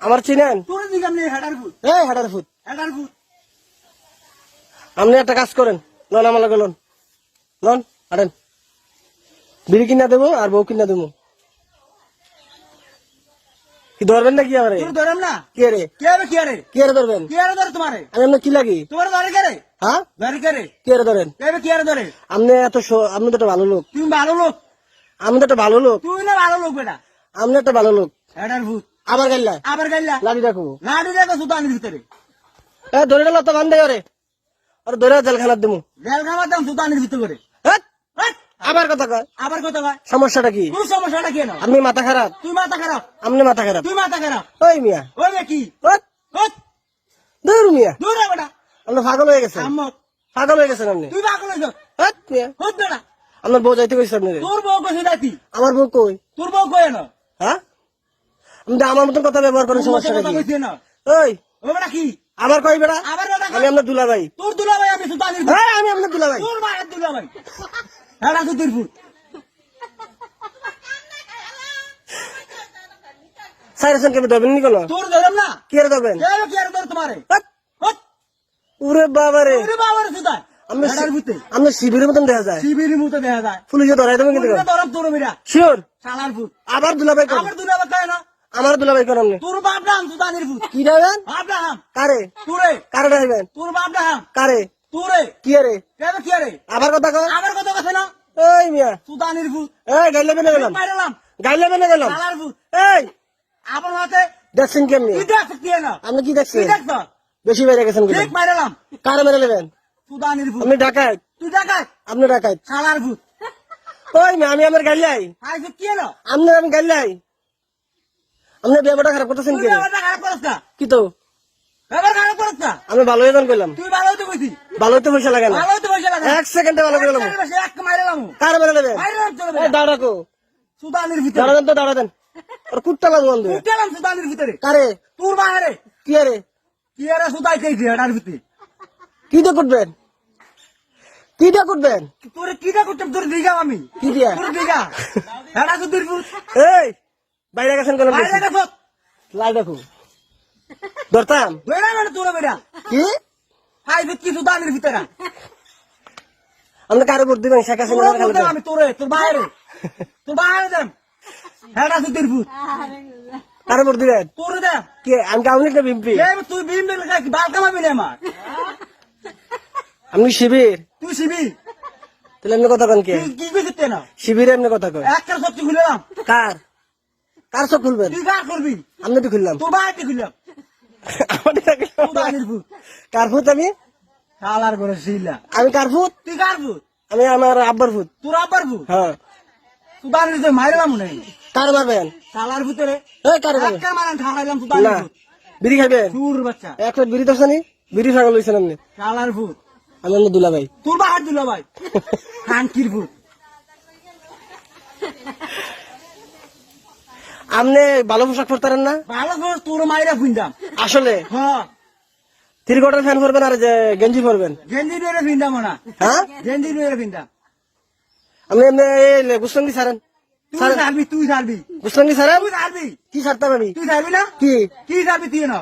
আমার চিনেন? আমি এই হেডার ফুট আপনি একটা কাজ করেন। লন আমার লগে লন লন হাঁটেন। বিড়ি কিনা দেবো আর বউ কিনা দেবো। কি ধরবেন না কি আমারে? তোর না? কে রে? কে হবে কি আরে কে রে ধরবেন? কি আরে ধরে তোমারে? আমি আপনার কি লাগি? তোমার ধরে কে রে? হ্যাঁ? ধরে কে রে? কে রে ধরেন? কে ধরে? আপনি এত আপনি তো একটা ভালো লোক। তুমি ভালো লোক। আপনি তো একটা ভালো লোক। তুই না ভালো লোক বেটা। আপনি একটা ভালো লোক। হেডার ফুট আবার গাইলা? আবার গাইলা? লাড়ি রাখব লাডু দেখো সুতানির ভিতরে। এ ধরে গেল তো বান্ধে ওরে আর ধরে জেলখানার দেবো জেল খাবার দাম সুতানির ভিতরে আবার কথা কয়? আবার কত ভাই সমস্যাটা কি? তোর সমস্যাটা কেন আপনি মাথা খারাপ? তুই মাথা খারাপ? আপনি মাথা খারাপ? তুই মাথা খারাপ? ওই মিয়া। ওই বে কি? হট, দূর মিয়া। দূর বেটা। আপনি পাগল হয়ে আম্মক পাগল হয়ে গেছেন আপনি। তুই পাগল হইছ হেৎ, মিয়া। হট বেটা। আপনার বউ যাইতে কইছে আপনি। তোর বউ কইছে যাইতি? আমার বউ কই? তোর বউ কই না হ্যাঁ? আমার মতন কথা ব্যবহার করেন সমস্যাটা কি? ওই কি? আবার কই বেড়া আমি আপনার দুলা ভাই তোর দুলা ভাই। আমি হ্যাঁ আমি আপনার দুলা ভাই তোর মায়ের দুলা ভাই হেডা সুতির ফুট সাইরেছেন কেমন ধরবেন নি কোনো? তোর ধরম না। কি রে ধরবেন? কি আরে ধর তোমারে? উরে বাবা রে ওরে বাবার সুতা আপনি হেডার ভিতরে শিবিরের মতন দেখা যায়। শিবিরের মতো দেখা যায়। পুলিশে ধরাই দেবেন কিন্তু তোর তোর মেরা শিওর? শালার ফুট আবার দুলা ভাই করেন দুলা ভাই কয় না। আমার দুলা ভাই করেন তোর বাপ নাম সুতানির ফুট কি যাবেন বাপ নাম কারে? তোরে। কারে ডাইবেন তোর বাপ নাম কারে? তোরে। কি রে? কে হবে কি আরে আবার কথা কয়? আমার কত কথা না? এই মিয়া। সুতানির ফুট এই গাইলে বেনে গেলাম। মাইরালাম গাইলে বেনে গেলাম। শালার ফুট এই। আমার হাতে দেখছেন কেমনি? তুই দেখ কি না আপনি কি তুই দেখছেন দেখছ বেশি বেড়ে গেছেন কিন্তু ঠিক মাইরালাম কারে মেরে নেবেন? সুতানির ফুট আপনি ডাকাত। তুই দেখাই আপনি ডাকাত। শালার ফুট ওই মিয়া আমি আমার গাইলাই আই। কি না আপনার আমি গাইলাই আপনি ব্যবহারটা খারাপ করতেছেন কি ব্যাপারটা খারাপ করছ না। কি তো? ব্যাপার খারাপ করছ না। আমি ভালো হয়ে কইলাম। তুই ভালো হইতে কইছি। ভালো হতে পয়সা লাগে না। ভালো হইতে পয়সা লাগে এক সেকেন্ডে ভালো করে এক কারে এই দাঁড়া ভিতরে। দাঁড়া দেন তো দাঁড়া দেন। আর কুট্টা লাগবো বন্ধু। ভিতরে। কারে? তোর কি আরে? কি আরে ভিতরে? কি দিয়ে কুটবেন? কি তোর কিটা করতে তোর দিঘা আমি। কি দিয়া? তোর দিঘা। এটা সুতির ফুট এই! বাইরে গেছেন কোন লাই দেখো। ধরতাম? বেড়া মানে তোর বেড়া। কি? হাই ফুট কি সুতানির ভিতরে। কারে ভোট দিবেন? শেখ হাসিনা আমি তোরে তোর বাইরে। তোর বাইরে দেন। এটা সুতির ফুট কারে ভোট দিবেন? তোর দে কে? আমি না তুই বাল কামাবি না আমার? শিবির? তুই শিবি তাহলে এমনি কথা কন কে? কি না? শিবিরে এমনি কথা কয় একটা সবজি খুললাম কার? কার সব খুলবেন? তুই কার করবি? আপনি তো খুললাম। তোর খুললাম কার ফুট আমি? কালার করে শিলা। আমি কার ফুট তুই কার ফুট আমি আমার আব্বার ফুট তোর আব্বার ফুট হ্যাঁ। নাই। কার মারবেন কালার ভিতরে এই কার মারবেন একটা মারান ঠাড়াইলাম বিড়ি খাইবেন বাচ্চা। এক প্লেট বিড়ি দশানি বিড়ি ফাগল হয়েছেন আপনি কালার ফুট আমি দুলা ভাই তোর বাহার দিল ভাই খানকির ফুট আপনি ভালো পোশাক পরতারেন না? ভালো পোশাক তোর মাইরা ফুইন্দাম আসলে? হ্যাঁ। ত্রিকোটার ফ্যান পরবেন আর যে গেঞ্জি পরবেন? গেঞ্জি নিয়ে ফিন্দাম না। হ্যাঁ? গেঞ্জি নিয়ে ফিন্দাম আপনি এমনি এই গুসলঙ্গি সারেন। তুই সারবি তুই সারবি। গুসলঙ্গি সারেন? তুই সারবি। কি সারতাম আমি? তুই সারবি না? কি? কি সারবি তুই না